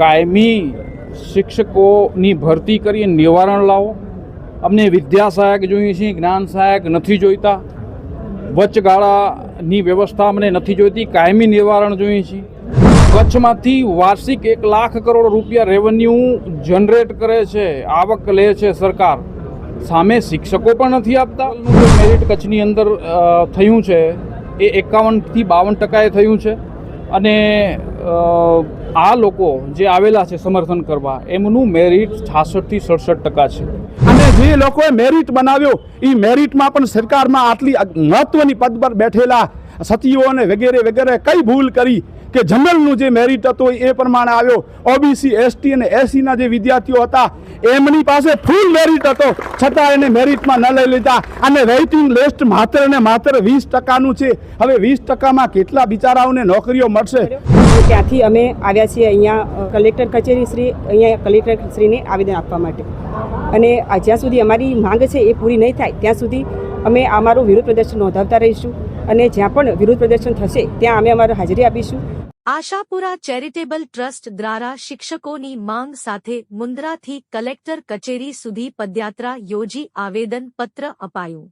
કાયમી શિક્ષકોની ભરતી કરી નિવારણ લાવો. અમને વિદ્યા સહાયક જોઈએ છે જ્ઞાન સહાયક નથી જોઈતા. વચગાળાની વ્યવસ્થા અમને નથી જોઈતી, કાયમી નિવારણ જોઈએ છે કચ્છમાંથી વાર્ષિક એક લાખ કરોડ રૂપિયા રેવન્યુ જનરેટ કરે છે, આવક લે છે સરકાર. સામે શિક્ષકો પણ નથી આપતા. મેરિટ કચ્છની અંદર થયું છે, એ એકાવનથી બાવન ટકાએ થયું છે. અને આ લોકો જે આવેલા છે સમર્થન કરવા, એમનું મેરિટ છાસઠથી સડસઠ ટકા છે. અને જે લોકોએ મેરિટ બનાવ્યો એ મેરિટમાં પણ સરકારમાં આટલી મહત્વની પદ પર બેઠેલા સતીઓ વગેરે વગેરે કઈ ભૂલ કરી કે જનરલનું જે મેરિટ હતું એ પ્રમાણે આવ્યો? ઓબીસી એસટી અને એસસીના જે વિદ્યાર્થીઓ હતા, એમની પાસે ફૂલ મેરિટ હતો. છતાં એને મેરિટમાં ન લઈ લીધા. અને વેઇટિંગ લિસ્ટ માત્ર ને માત્ર વીસ ટકાનું છે. હવે વીસ ટકામાં કેટલા બિચારાઓને નોકરીઓ મળશે? ત્યાંથી અમે આવ્યા છીએ અહીંયા કલેક્ટર કચેરી શ્રી, અહીંયા કલેક્ટર શ્રીને આવેદન આપવા માટે. અને જ્યાં સુધી અમારી માંગ છે એ પૂરી નહીં થાય, ત્યાં સુધી અમે અમારું વિરોધ પ્રદર્શન નોંધાવતા રહીશું અને જ્યાં પણ વિરોધ પ્રદર્શન થશે, ત્યાં અમે અમારી હાજરી આપીશું. આશાપુરા ચેરિટેબલ ટ્રસ્ટ દ્વારા શિક્ષકોની માંગ સાથે મુન્દ્રાથી કલેક્ટર કચેરી સુધી પદયાત્રા યોજી આવેદન પત્ર અપાયું.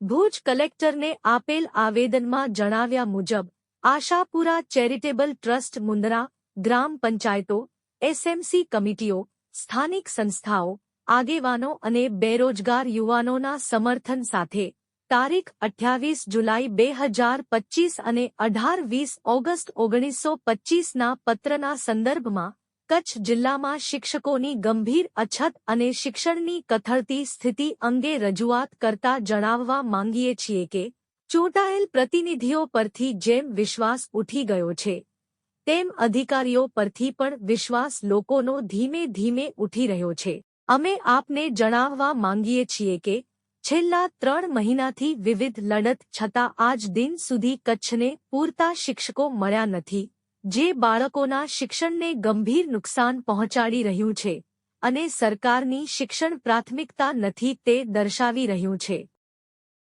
ભુજ કલેક્ટરને આપેલ આવેદનમાં જણાવ્યા મુજબ આશાપુરા ચેરિટેબલ ટ્રસ્ટ મુન્દ્રા ગ્રામ પંચાયતો, એસએમસી કમિટીઓ, સ્થાનિક સંસ્થાઓ, આગેવાનો અને બેરોજગાર યુવાનોના સમર્થન સાથે તારીખ અઠ્યાવીસ જુલાઈ બે હજાર પચીસ અને અઢાર વીસ ઓગસ્ટ ઓગણીસો પચીસના પત્રના સંદર્ભમાં કચ્છ જિલ્લામાં શિક્ષકોની ગંભીર અછત અને શિક્ષણની કથળતી સ્થિતિ અંગે રજૂઆત કરતા જણાવવા માંગીએ છીએ કે ચૂંટાયેલ પ્રતિનિધિઓ પરથી જેમ વિશ્વાસ ઉઠી ગયો છે, તેમ અધિકારીઓ પરથી પણ વિશ્વાસ લોકોનો ધીમે ધીમે ઉઠી રહ્યો છે. અમે આપને જણાવવા માંગીએ છીએ કે, છેલ્લા ત્રણ મહિનાથી વિવિધ લડત છતાં આજ દિન સુધી કચ્છને પૂરતા શિક્ષકો મળ્યા નથી, જે બાળકોના શિક્ષણને ગંભીર નુકસાન પહોંચાડી રહ્યું છે અને સરકારની શિક્ષણ પ્રાથમિકતા નથી તે દર્શાવી રહ્યું છે.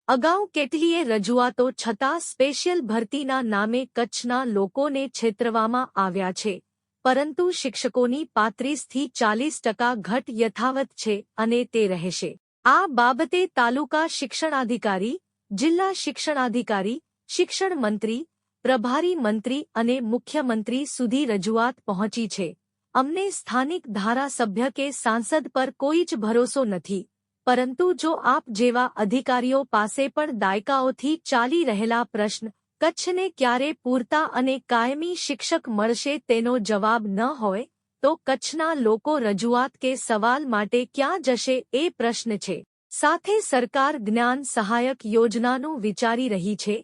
અગાઉ કેટલીય રજૂઆતો છતાં સ્પેશિયલ ભરતીના નામે કચ્છના લોકોને છેતરવામાં આવ્યા છે. પરંતુ શિક્ષકોની પાંત્રીસથી ચાલીસ ટકા ઘટ યથાવત છે અને તે રહેશે. આ બાબતે તાલુકા શિક્ષણાધિકારી, જિલ્લા શિક્ષણાધિકારી, શિક્ષણ મંત્રી, પ્રભારી મંત્રી અને મુખ્યમંત્રી સુધી રજૂઆત પહોંચી છે. અમને સ્થાનિક ધારાસભ્ય કે સાંસદ પર કોઈ જ ભરોસો નથી. પરંતુ જો આપ જેવા અધિકારીઓ પાસે પણ દાયકાઓથી ચાલી રહેલા પ્રશ્ન, કચ્છને ક્યારે પૂરતા અને કાયમી શિક્ષક મળશે તેનો જવાબ ન હોય, તો કચ્છના લોકો રજૂઆત કે સવાલ માટે ક્યાં જશે એ પ્રશ્ન છે. સાથે સરકાર જ્ઞાન સહાયક યોજનાનું વિચારી રહી છે.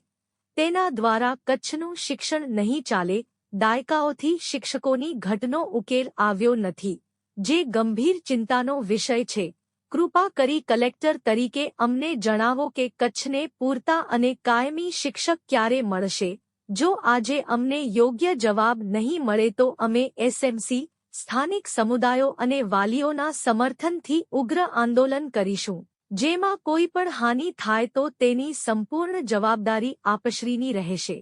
તેના દ્વારા કચ્છનું શિક્ષણ નહીં ચાલે, દાયકાઓથી શિક્ષકોની ઘટનો ઉકેલ આવ્યો નથી, જે ગંભીર ચિંતાનો વિષય છે. કૃપા કરી કલેક્ટર તરીકે અમને જણાવો કે કચ્છને પૂરતા અને કાયમી શિક્ષક ક્યારે મળશે. જો આજે અમને યોગ્ય જવાબ નહીં મળે તો અમે એસએમસી, સ્થાનિક સમુદાયો અને વાલીઓના સમર્થનથી ઉગ્ર આંદોલન કરીશું. જેમાં કોઈ પણ હાનિ થાય તો તેની સંપૂર્ણ જવાબદારી આપશ્રીની રહેશે.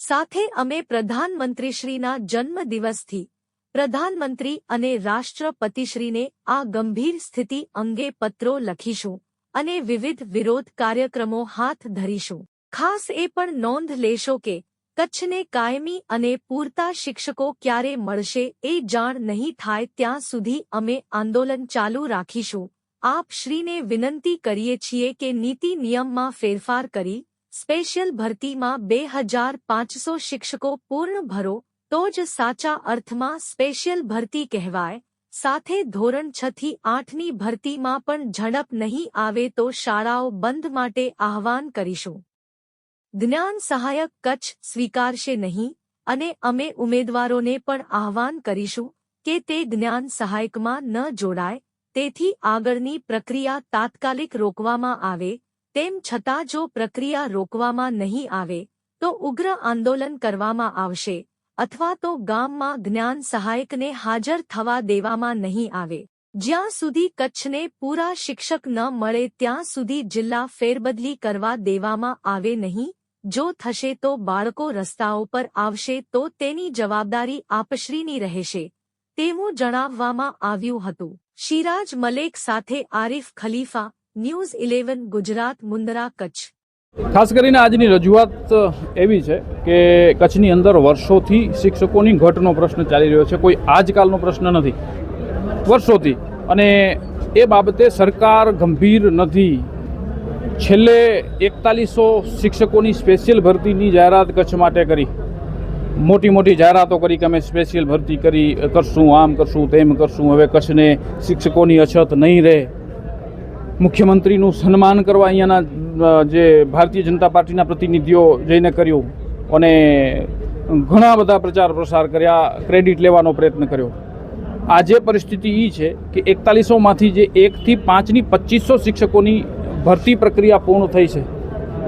સાથે અમે પ્રધાનમંત્રીશ્રીના જન્મદિવસથી પ્રધાનમંત્રી અને રાષ્ટ્રપતિશ્રીને આ ગંભીર સ્થિતિ અંગે પત્રો લખીશું અને વિવિધ વિરોધ કાર્યક્રમો હાથ ધરીશું. ખાસ એ પણ નોંધ લેશો કે કચ્છને કાયમી અને પૂરતા શિક્ષકો ક્યારે મળશે એ જાણ નહીં થાય ત્યાં સુધી અમે આંદોલન ચાલુ રાખીશું. આપ શ્રીને વિનંતી કરીએ છીએ કે નીતિ નિયમમાં ફેરફાર કરી, સ્પેશિયલ ભરતીમાં બે હજાર પાંચસો શિક્ષકો પૂર્ણ ભરો તો જ સાચા અર્થમાં સ્પેશિયલ ભરતી કહેવાય. સાથે ધોરણ છ થી આઠની ભરતીમાં પણ ઝડપ નહીં આવે તો શાળાઓ બંધ માટે આહવાન કરીશું. જ્ઞાન સહાયક કચ્છ સ્વીકારશે નહીં અને અમે ઉમેદવારોને પણ આહવાન કરીશું કે તે જ્ઞાન સહાયકમાં ન જોડાય, તેથી આગળની પ્રક્રિયા તાત્કાલિક રોકવામાં આવે, તેમ છતાં જો પ્રક્રિયા રોકવામાં નહીં આવે, તો ઉગ્ર આંદોલન કરવામાં આવશે. અથવા તો ગામમાં જ્ઞાન સહાયકને હાજર થવા દેવામાં નહીં આવે. જ્યાં સુધી કચ્છને પૂરા શિક્ષક ન મળે ત્યાં સુધી જિલ્લા ફેરબદલી કરવા દેવામાં આવે નહીં. જો થશે તો બાળકો રસ્તાઓ પર આવશે તો તેની જવાબદારી આપશ્રીની રહેશે. તેવું જણાવવામાં આવ્યું હતું. શિરાજ મલેક સાથે આરિફ ખલીફા, ન્યૂઝ ઇલેવન, ગુજરાત મુંદરા કચ્છ. ખાસ કરીને આજની રજૂઆત એવી છે કે કચ્છની અંદર વર્ષોથી શિક્ષકોની ઘટનો પ્રશ્ન ચાલી રહ્યો છે. કોઈ આજકાલનો પ્રશ્ન નથી. વર્ષોથી. અને એ બાબતે સરકાર ગંભીર નથી. છેલ્લે એકતાલીસો શિક્ષકોની સ્પેશિયલ ભરતીની જાહેરાત કચ્છ માટે કરી. મોટી મોટી જાહેરાતો કરી કે અમે સ્પેશિયલ ભરતી કરી કરશું, આમ કરશું, તેમ કરશું. હવે કચ્છને શિક્ષકોની અછત નહીં રહે. મુખ્યમંત્રીનું સન્માન કરવા અહીંયાના જે ભારતીય જનતા પાર્ટીના પ્રતિનિધિઓ જઈને કર્યું અને ઘણા બધા પ્રચાર પ્રસાર કર્યા, ક્રેડિટ લેવાનો પ્રયત્ન કર્યો. આજે પરિસ્થિતિ એ છે કે એકતાલીસોમાંથી જે એકથી પાંચની પચીસો શિક્ષકોની ભરતી પ્રક્રિયા પૂર્ણ થઈ છે.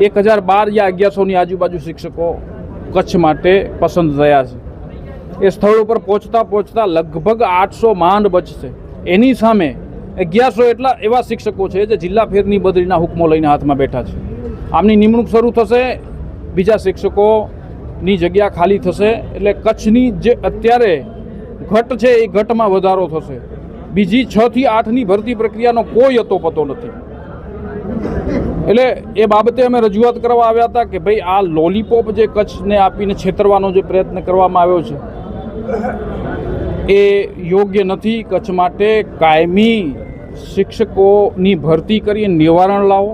એક હજાર બાર યા અગિયારસોની આજુબાજુ શિક્ષકો કચ્છ માટે પસંદ થયા છે. એ સ્થળ ઉપર પહોંચતા પહોંચતા લગભગ આઠસો માંડ બચશે. એની સામે અગિયારસો એટલા એવા શિક્ષકો છે જે જિલ્લા ફેરની બદલીના હુકમો લઈને હાથમાં બેઠા છે. આમની નિમણૂક શરૂ થશે, બીજા શિક્ષકોની જગ્યા ખાલી થશે, એટલે કચ્છની જે અત્યારે ઘટ છે એ ઘટમાં વધારો થશે. બીજી છ થી આઠની ભરતી પ્રક્રિયાનો કોઈ અતો પતો નથી. એટલે એ બાબતે અમે રજૂઆત કરવા આવ્યા હતા કે ભાઈ આ લોલીપોપ જે કચ્છને આપીને છેતરવાનો જે પ્રયત્ન કરવામાં આવ્યો છે એ યોગ્ય નથી. કચ્છ માટે કાયમી શિક્ષકોની ભરતી કરી નિવારણ લાવો.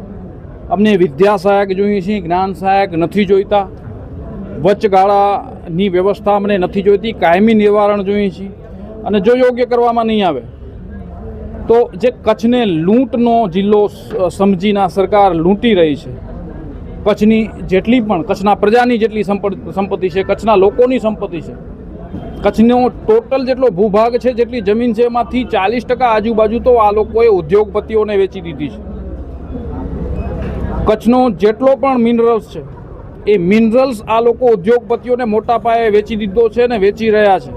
અમને વિદ્યા સહાયક જોઈએ છે જ્ઞાન સહાયક નથી જોઈતા. વચગાળાની વ્યવસ્થા અમને નથી જોઈતી, કાયમી નિવારણ જોઈએ છીએ. અને જો યોગ્ય કરવામાં નહીં આવે, તો જે કચ્છને લૂંટનો જિલ્લો સમજીને સરકાર લૂંટી રહી છે. કચ્છની જેટલી પણ, કચ્છના પ્રજાની જેટલી સંપત્તિ છે, કચ્છના લોકોની સંપત્તિ છે કચ્છનો ટોટલ જેટલો ભૂભાગ છે, જેટલી જમીન છે, એમાંથી ચાલીસ ટકા આજુબાજુ તો આ લોકોએ ઉદ્યોગપતિઓને વેચી દીધી છે. કચ્છનો જેટલો પણ મિનરલ્સ છે, એ મિનરલ્સ આ લોકો ઉદ્યોગપતિઓને મોટા પાયે વેચી દીધો છે ને વેચી રહ્યા છે.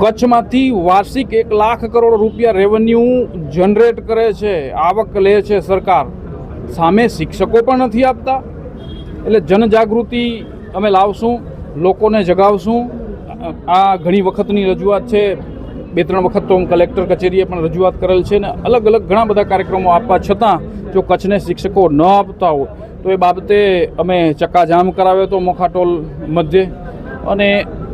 કચ્છમાંથી વાર્ષિક એક લાખ કરોડ રૂપિયા રેવન્યુ જનરેટ કરે છે, આવક લે છે સરકાર. સામે શિક્ષકો પણ નથી આપતા, એટલે જનજાગૃતિ અમે લાવશું. લોકોને જગાવશું. આ ઘણી વખતની રજૂઆત છે. બે ત્રણ વખત તો હું કલેક્ટર કચેરીએ પણ રજૂઆત કરેલ છે ને અલગ અલગ ઘણા બધા કાર્યક્રમો આપવા છતાં જો કચ્છને શિક્ષકો ન આપતા હોય તો એ બાબતે અમે ચક્કાજામ કરાવ્યો હતો મોખાટોલ મધ્યે. અને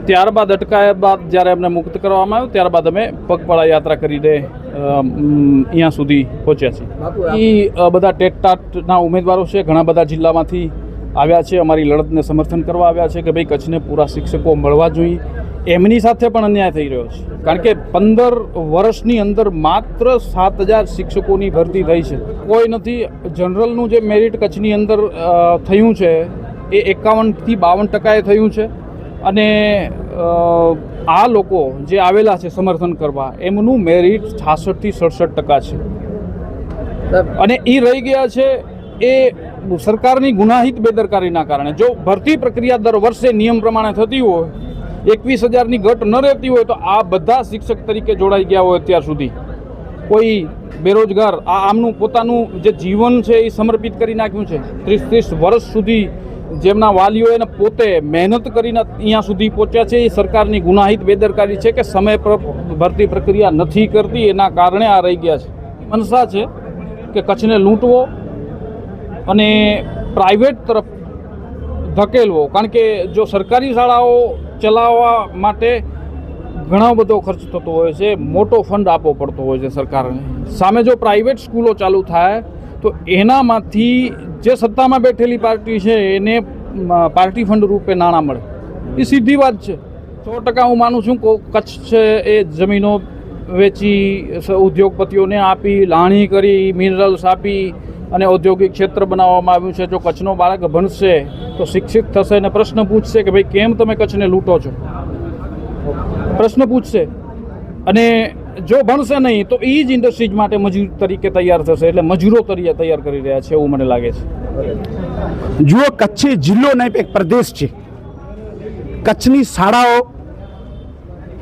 ત્યારબાદ અટકાયા બાદ જ્યારે અમને મુક્ત કરવામાં આવ્યો ત્યારબાદ અમે પગપાળા યાત્રા કરીને અહીંયા સુધી પહોંચ્યા છીએ. એ બધા ટેટટાટના ઉમેદવારો છે ઘણા બધા જિલ્લામાંથી આવ્યા છે અમારી લડતને સમર્થન કરવા આવ્યા છે કે ભાઈ કચ્છને પૂરા શિક્ષકો મળવા જોઈએ. એમની સાથે પણ અન્યાય થઈ રહ્યો છે. કારણ કે પંદર વર્ષની અંદર માત્ર સાત હજાર શિક્ષકોની ભરતી થઈ છે. કોઈ નથી જનરલનું જે મેરિટ કચ્છની અંદર થયું છે એ એકાવનથી બાવન ટકાએ થયું છે. અને આ લોકો જે આવેલા છે સમર્થન કરવા એમનું મેરિટ છાસઠથી સડસઠ ટકા છે. અને એ રહી ગયા છે એ સરકારની ગુનાહિત બેદરકારીના કારણે જો ભરતી પ્રક્રિયા દર વર્ષે નિયમ પ્રમાણે થતી હોય, એકવીસ હજારની ઘટ ન રહેતી હોય તો આ બધા શિક્ષક તરીકે જોડાઈ ગયા હોય અત્યાર સુધી. કોઈ બેરોજગાર, આ આમનું પોતાનું જે જીવન છે એ સમર્પિત કરી નાખ્યું છે. ત્રીસ ત્રીસ વર્ષ સુધી જેમના વાલીઓ એને પોતે મહેનત કરીને અહીંયા સુધી પહોંચ્યા છે, એ સરકારની ગુનાહિત બેદરકારી છે કે સમય પર ભરતી પ્રક્રિયા નથી કરતી, એના કારણે આ રહી ગયા છે. મનસા છે કે કચ્છને લૂંટવો અને પ્રાઇવેટ તરફ ધકેલવો. કારણ કે જો સરકારી શાળાઓ ચલાવવા માટે ઘણો બધો ખર્ચ થતો હોય છે, મોટો ફંડ આપવો પડતો હોય છે સરકારને. સામે જો પ્રાઇવેટ સ્કૂલો ચાલુ થાય, તો એનામાંથી જે સત્તામાં બેઠેલી પાર્ટી છે, એને પાર્ટી ફંડ રૂપે નાણાં મળે. એ સીધી વાત છે. સો ટકા હું માનું છું કચ્છ છે એ જમીનો વેચી, ઉદ્યોગપતિઓને આપી, લાણી કરી મિનરલ્સ આપી અને ઔદ્યોગિક ક્ષેત્ર બનાવવામાં આવ્યું છે. જો કચ્છનો બાળક ભણશે, તો શિક્ષિત થશે અને પ્રશ્ન પૂછશે કે ભાઈ, કેમ તમે કચ્છને લૂંટો છો? પ્રશ્ન પૂછશે. અને જો ભણશે નહીં, તો એ જ ઇન્ડસ્ટ્રીઝ માટે મજૂર તરીકે તૈયાર થશે. એટલે મજૂરો તરીકે તૈયાર કરી રહ્યા છે એવું મને લાગે છે. જુઓ, કચ્છ જિલ્લો નહીં એક પ્રદેશ છે. કચ્છની શાળાઓ,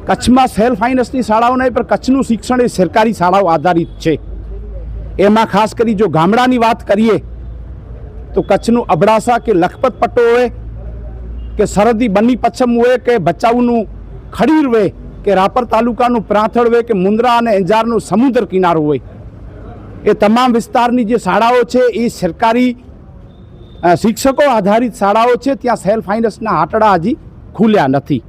કચ્છમાં સેલ્ફ ફાઇનાન્સની શાળાઓ નહીં, પણ કચ્છનું શિક્ષણ એ સરકારી શાળાઓ આધારિત છે. એમાં ખાસ કરી જો ગામડાની વાત કરીએ, તો કચ્છનું અબડાસા કે લખપત પટ્ટો હોય, કે સરહદી બની પચ્છમ હોય, કે ભચાઉનું ખડીર હોય, કે રાપર તાલુકાનું પ્રાંથળ હોય, કે મુન્દ્રા અને અંજારનું સમુદ્ર કિનારો હોય, એ તમામ વિસ્તારની જે શાળાઓ છે, એ સરકારી શિક્ષકો આધારિત શાળાઓ છે, ત્યાં સેલ્ફ ફાઇનાન્સના આંટડા હજી ખુલ્યા નથી.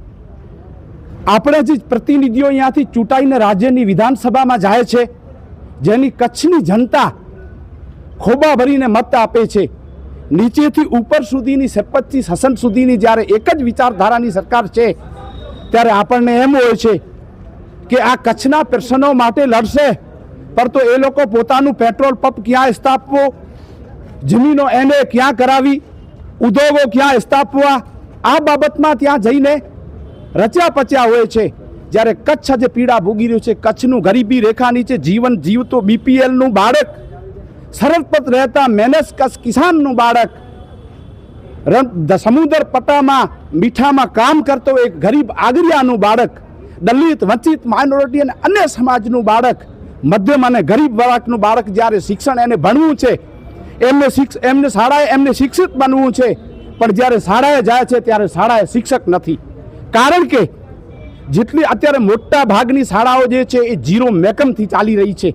આપણે જે પ્રતિનિધિઓ અહીંયાથી ચૂંટાઈને રાજ્યની વિધાનસભામાં જાય છે જેની કચ્છની જનતા ખોબા ભરીને મત આપે છે. નીચેથી ઉપર સુધીની સપતથી હસન સુધીની જ્યારે એક જ વિચારધારાની સરકાર છે, ત્યારે આપણને એમ હોય છે કે આ કચ્છના પ્રશ્નો માટે લડશે પર તો એ લોકો પોતાનું પેટ્રોલ પંપ ક્યાં સ્થાપવો, જમીનો એને ક્યાં કરાવી, ઉદ્યોગો ક્યાં સ્થાપવા, આ બાબતમાં ત્યાં જઈને રચ્યા પચ્યા હોય છે. જ્યારે કચ્છ આજે પીડા ભોગી રહ્યું છે. કચ્છનું ગરીબી રેખા નીચે જીવન જીવતો બીપીએલનું બાળક સરહદ રહેતા મેનેસ કચ્છ કિસાનનું બાળક સમુદ્ર પટ્ટામાં મીઠામાં કામ કરતો એક ગરીબ આગરિયાનું બાળક, દલિત, વંચિત માઇનોરિટી અને અન્ય સમાજનું બાળક, મધ્યમ અને ગરીબ વર્ગનું બાળક જ્યારે શિક્ષણ એને ભણવું છે, એમને શિક્ષ એમને શાળાએ એમને શિક્ષિત બનવું છે. પણ જ્યારે શાળાએ જાય છે ત્યારે શાળાએ શિક્ષક નથી. કારણ કે જેટલી અત્યારે મોટા ભાગની શાળાઓ જે છે એ જીરો મેકમથી ચાલી રહી છે.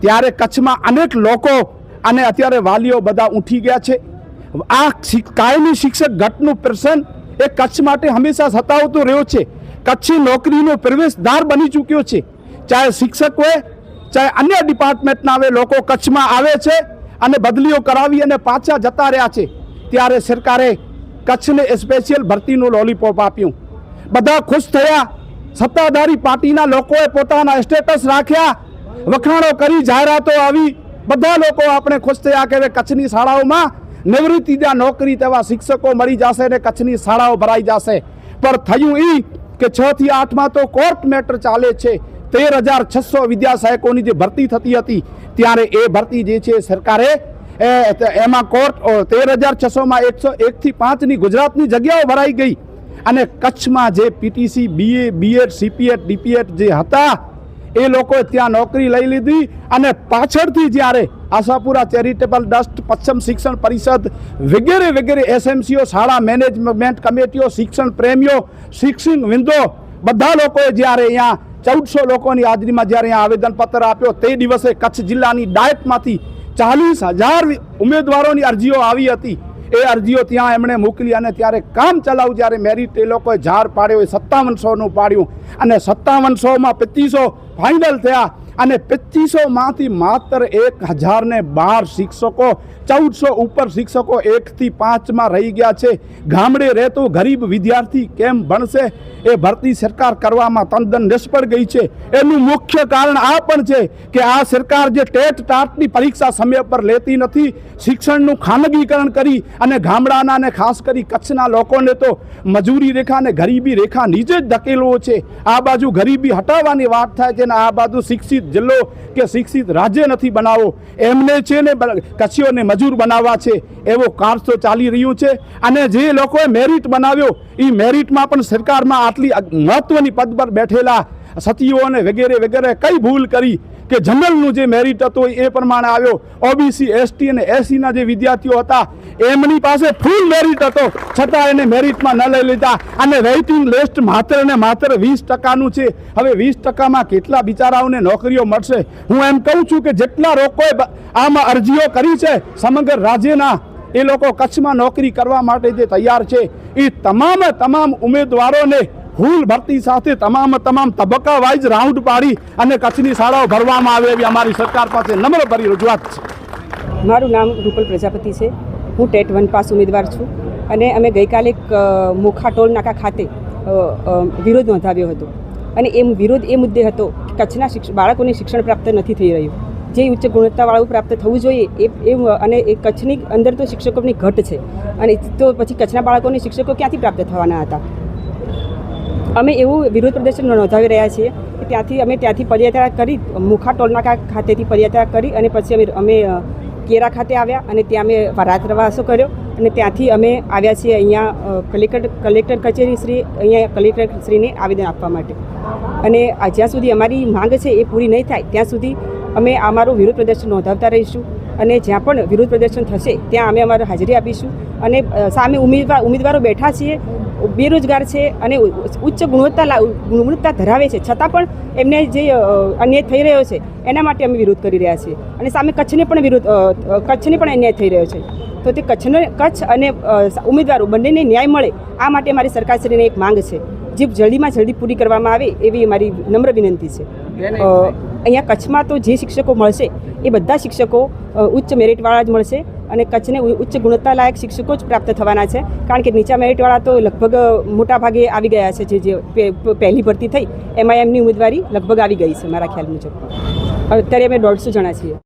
ત્યારે કચ્છમાં અનેક લોકો અને અત્યારે વાલીઓ બધા ઉઠી ગયા છે. આ કાયમી શિક્ષક ઘટનું પ્રશ્ન એ કચ્છ માટે હંમેશા સતાવતો રહ્યો છે. કચ્છી નોકરીનો પ્રવેશદ્વાર બની ચૂક્યો છે. ચાહે શિક્ષક હોય, ચાહે અન્ય ડિપાર્ટમેન્ટના હવે લોકો કચ્છમાં આવે છે અને બદલીઓ કરાવી અને પાછા જતા રહ્યા છે. ત્યારે સરકારે કચ્છને સ્પેશિયલ ભરતીનું લોલીપોપ આપ્યું. બધા ખુશ થયા. સત્તાધારી પાર્ટીના લોકોએ પોતાના સ્ટેટસ રાખ્યા. વખાણો કરી જાહેરાતો આવી. બધા લોકો આપણે ખુશ થયા કે કચ્છની શાળાઓમાં નિવૃત્તિના નોકરી તેવા શિક્ષકો મળી જશે ને કચ્છની શાળાઓ ભરાઈ જશે. પણ થયું એ કે છ થી આઠમાં તો કોર્ટ મેટર ચાલે છે. તેર હજાર છસો વિદ્યાસહાયકોની જે ભરતી થતી હતી, ત્યારે એ ભરતી જે છે સરકારે એમાં કોર્ટ તેર હજાર છસોમાં એકસો એકથી પાંચની ગુજરાતની જગ્યાઓ ભરાઈ ગઈ. અને કચ્છમાં જે PTC, BA, BEd, CPEd, DPEd જે હતા, એ લોકોએ ત્યાં નોકરી લઈ લીધી અને પાછળથી જ્યારે આશાપુરા ચેરિટેબલ ટ્રસ્ટ પશ્ચિમ શિક્ષણ પરિષદ વગેરે વગેરે એસએમસીઓ, શાળા મેનેજમેન્ટ કમિટીઓ, શિક્ષણ પ્રેમીઓ, શિક્ષણ વિંદો, બધા લોકોએ જ્યારે અહીંયા ચૌદસો લોકોની હાજરીમાં જ્યારે અહીંયા આવેદનપત્ર આપ્યો, તે દિવસે કચ્છ જિલ્લાની ડાયટમાંથી ચાલીસ હજાર ઉમેદવારોની અરજીઓ આવી હતી. એ અરજીઓ ત્યાં એમણે મોકલી અને ત્યારે કામ ચલાવ જ્યારે મેરિટ એ લોકોએ ઝાડ પાડ્યો, એ સત્તાવનસોનું પાડ્યું. અને સત્તાવનસોમાં પચીસો ફાઇનલ થયા. અને પચીસોમાંથી માત્ર એક હજારને બાર શિક્ષકો, ચૌદસો ઉપર શિક્ષકો એકથી પાંચમાં રહી ગયા છે. ગામડે રહેતો ગરીબ વિદ્યાર્થી કેમ ભણશે? એ ભરતી સરકાર કરવામાં તદ્દન નિષ્ફળ ગઈ છે. એનું મુખ્ય કારણ આ પણ છે કે આ સરકાર જે ટેટ ટાટની પરીક્ષા સમય પર લેતી નથી, શિક્ષણનું ખાનગીકરણ કરી અને ગામડાના અને ખાસ કરી કચ્છના લોકોને તો મજૂરી રેખા અને ગરીબી રેખા નીચે જ ધકેલવો છે. આ બાજુ ગરીબી હટાવવાની વાત થાય છે અને આ બાજુ શિક્ષિત જિલ્લો કે શિક્ષિત રાજ્ય નથી બનાવવો એમને છે ને કચ્છીઓને મજૂર બનાવવા છે. એવો કારસો ચાલી રહ્યું છે. અને જે લોકોએ મેરિટ બનાવ્યો એ મેરિટમાં પણ સરકારમાં આટલી મહત્ત્વની પદ પર બેઠેલા સચિવો અને વગેરે વગેરે કઈ ભૂલ કરી? કે જનરલનું જે મેરિટ હતું એ પ્રમાણે આવ્યો. ઓબીસી એસટી અને એસસીના જે વિદ્યાર્થીઓ હતા, એમની પાસે ફૂલ મેરિટ હતો. છતાં એને મેરિટમાં ન લઈ લીધા. અને વેઇટિંગ લિસ્ટ માત્ર ને માત્ર વીસ ટકાનું છે. હવે વીસ ટકામાં કેટલા બિચારાઓને નોકરીઓ મળશે? હું એમ કહું છું કે જેટલા લોકોએ આમાં અરજીઓ કરી છે, સમગ્ર રાજ્યના એ લોકો કચ્છમાં નોકરી કરવા માટે જે તૈયાર છે, એ તમામે તમામ ઉમેદવારોને ફૂલ ભરતી સાથે તમામ તમામ તબક્કા વાઇઝ રાઉન્ડ પાડી અને કચ્છની શાળાઓ ભરવામાં આવે એવી અમારી સરકાર પાસે નમ્ર ભરી રજૂઆત છે. મારું નામ રૂપલ પ્રજાપતિ છે. હું ટેટ વન પાસ ઉમેદવાર છું અને અમે ગઈકાલે મોખા ટોલ ખાતે વિરોધ નોંધાવ્યો હતો. અને એ વિરોધ એ મુદ્દે હતો કે કચ્છના બાળકોને શિક્ષણ પ્રાપ્ત નથી થઈ રહ્યું. જે ઉચ્ચ ગુણવત્તાવાળું પ્રાપ્ત થવું જોઈએ એ એ અને એ કચ્છની, અંદર તો શિક્ષકોની ઘટ છે. અને તો પછી કચ્છના બાળકોને શિક્ષકો ક્યાંથી પ્રાપ્ત થવાના હતા? અમે એવું વિરોધ પ્રદર્શન નોંધાવી રહ્યા છીએ કે ત્યાંથી અમે ત્યાંથી પદયાત્રા કરી મુખા ટોલનાકા ખાતેથી પદયાત્રા કરી અને પછી અમે અમે કેરા ખાતે આવ્યા અને ત્યાં અમે રાત્રવાસો કર્યો અને ત્યાંથી અમે આવ્યા છીએ અહીંયા કલેક્ટર કલેક્ટર કચેરી શ્રી અહીંયા કલેક્ટર શ્રીને આવેદન આપવા માટે. અને જ્યાં સુધી અમારી માંગ છે એ પૂરી નહીં થાય, ત્યાં સુધી અમે અમારું વિરોધ પ્રદર્શન નોંધાવતા રહીશું. અને જ્યાં પણ વિરોધ પ્રદર્શન થશે ત્યાં અમે અમારી હાજરી આપીશું. અને સામે ઉમેદવાર ઉમેદવારો બેઠા છીએ બેરોજગાર છે અને ઉચ્ચ ગુણવત્તા ગુણવત્તા ધરાવે છે. છતાં પણ એમને જે અન્યાય થઈ રહ્યો છે એના માટે અમે વિરોધ કરી રહ્યા છીએ. અને સામે કચ્છને પણ વિરોધ કચ્છને પણ અન્યાય થઈ રહ્યો છે. તો તે કચ્છને કચ્છ અને ઉમેદવારો બંનેને ન્યાય મળે આ માટે મારી સરકારશ્રીને એક માંગ છે. જે જલ્દીમાં જલ્દી પૂરી કરવામાં આવે એવી મારી નમ્ર વિનંતી છે. અહીંયા કચ્છમાં તો જે શિક્ષકો મળશે એ બધા શિક્ષકો ઉચ્ચ મેરિટવાળા જ મળશે અને કચ્છને ઉચ્ચ ગુણવત્તાલાયક શિક્ષકો જ પ્રાપ્ત થવાના છે. કારણ કે નીચા મેરિટવાળા તો લગભગ મોટા ભાગે આવી ગયા છે જે જે પહેલી ભરતી થઈ એમાં એમની ઉમેદવારી લગભગ આવી ગઈ છે મારા ખ્યાલ મુજબ. અત્યારે અમે દોઢસો જણા છીએ.